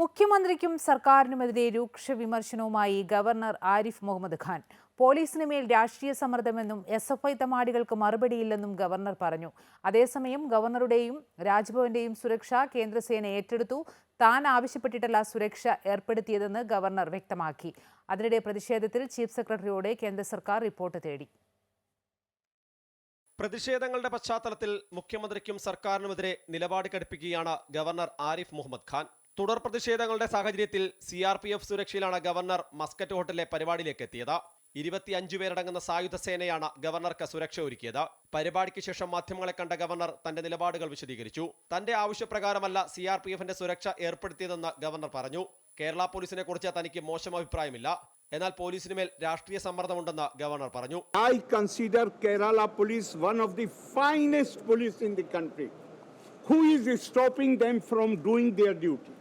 മുഖ്യമന്ത്രിക്കും സർക്കാരിനുമെതിരെ രൂക്ഷ വിമർശനവുമായി ഗവർണർ ആരിഫ് മുഹമ്മദ് ഖാൻ. പോലീസിന് മേൽ രാഷ്ട്രീയ സമ്മർദ്ദമെന്നും എസ് എഫ് ഐ തമാടികൾക്ക് മറുപടിയില്ലെന്നും ഗവർണർ പറഞ്ഞു. അതേസമയം ഗവർണറുടെയും രാജ്ഭവന്റെയും സുരക്ഷ കേന്ദ്രസേന ഏറ്റെടുത്തു. താൻ ആവശ്യപ്പെട്ടിട്ടല്ല സുരക്ഷ ഏർപ്പെടുത്തിയതെന്ന് ഗവർണർ വ്യക്തമാക്കി. അതിനിടെ പ്രതിഷേധത്തിൽ ചീഫ് സെക്രട്ടറിയോട് കേന്ദ്ര സർക്കാർ റിപ്പോർട്ട് തേടി. പ്രതിഷേധങ്ങളുടെ പശ്ചാത്തലത്തിൽ മുഖ്യമന്ത്രിക്കും സർക്കാരിനുമെതിരെ നിലപാട് കടുപ്പിക്കുകയാണ് ഗവർണർ ആരിഫ് മുഹമ്മദ് ഖാൻ. തുടർ പ്രതിഷേധങ്ങളുടെ സാഹചര്യത്തിൽ സി ആർ പി എഫ് സുരക്ഷയിലാണ് ഗവർണർ മസ്കറ്റ് ഹോട്ടലിലെ പരിപാടിയിലേക്ക് എത്തിയത് ഇരുപത്തിയഞ്ചു പേരടങ്ങുന്ന സായുധ സേനയാണ് ഗവർണർക്ക് സുരക്ഷ ഒരുക്കിയത്. പരിപാടിക്ക് ശേഷം മാധ്യമങ്ങളെ കണ്ട ഗവർണർ തന്റെ നിലപാടുകൾ വിശദീകരിച്ചു. തന്റെ ആവശ്യപ്രകാരമല്ല സി ആർ പി എഫിന്റെ സുരക്ഷ ഏർപ്പെടുത്തിയതെന്ന് ഗവർണർ പറഞ്ഞു. കേരള പോലീസിനെ കുറിച്ച് തനിക്ക് മോശം അഭിപ്രായമില്ല. എന്നാൽ പോലീസിന് മേൽ രാഷ്ട്രീയ സമ്മർദ്ദമുണ്ടെന്ന് ഗവർണർ പറഞ്ഞു. I consider Kerala police one of the finest police in the country who is stopping them from doing their duty?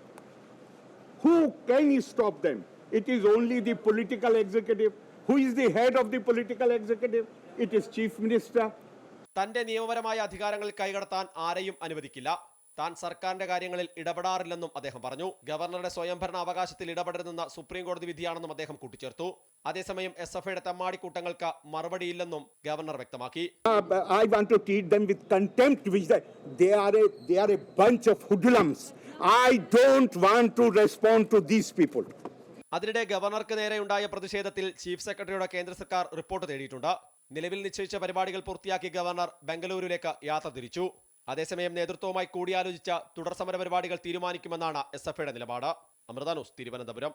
Who can stop them? It is only the political executive. Who is the head of the political executive? It is chief minister. തന്റെ നിയമപരമായ അധികാരങ്ങൾ കൈകടത്താൻ ആരെയും അനുവദിക്കില്ല താൻ സർക്കാരിന്റെ കാര്യങ്ങളിൽ ഇടപെടാറില്ലെന്നും അദ്ദേഹം പറഞ്ഞു. ഗവർണറുടെ സ്വയംഭരണ അവകാശത്തിൽ ഇടപെടരുതെന്ന സുപ്രീം കോടതി വിധിയാണെന്നും അദ്ദേഹം കൂട്ടിച്ചേർത്തു. അതേസമയം എസ് എഫ് ഐയുടെ തെമ്മാടിക്കൂട്ടങ്ങൾക്ക് മറുപടിയില്ലെന്നും ഗവർണർ വ്യക്തമാക്കി. അതിനിടെ ഗവർണർക്ക് നേരെയുണ്ടായ പ്രതിഷേധത്തിൽ ചീഫ് സെക്രട്ടറിയുടെ കേന്ദ്ര സർക്കാർ റിപ്പോർട്ട് തേടിയിട്ടുണ്ട്. നിലവിൽ നിശ്ചയിച്ച പരിപാടികൾ പൂർത്തിയാക്കി ഗവർണർ ബംഗളൂരുവിലേക്ക് യാത്ര തിരിച്ചു. അതേസമയം നേതൃത്വവുമായി കൂടിയാലോചിച്ച തുടർ സമര പരിപാടികൾ തീരുമാനിക്കുമെന്നാണ് എസ് എഫ് ഐയുടെ നിലപാട്. അമൃത ന്യൂസ് തിരുവനന്തപുരം.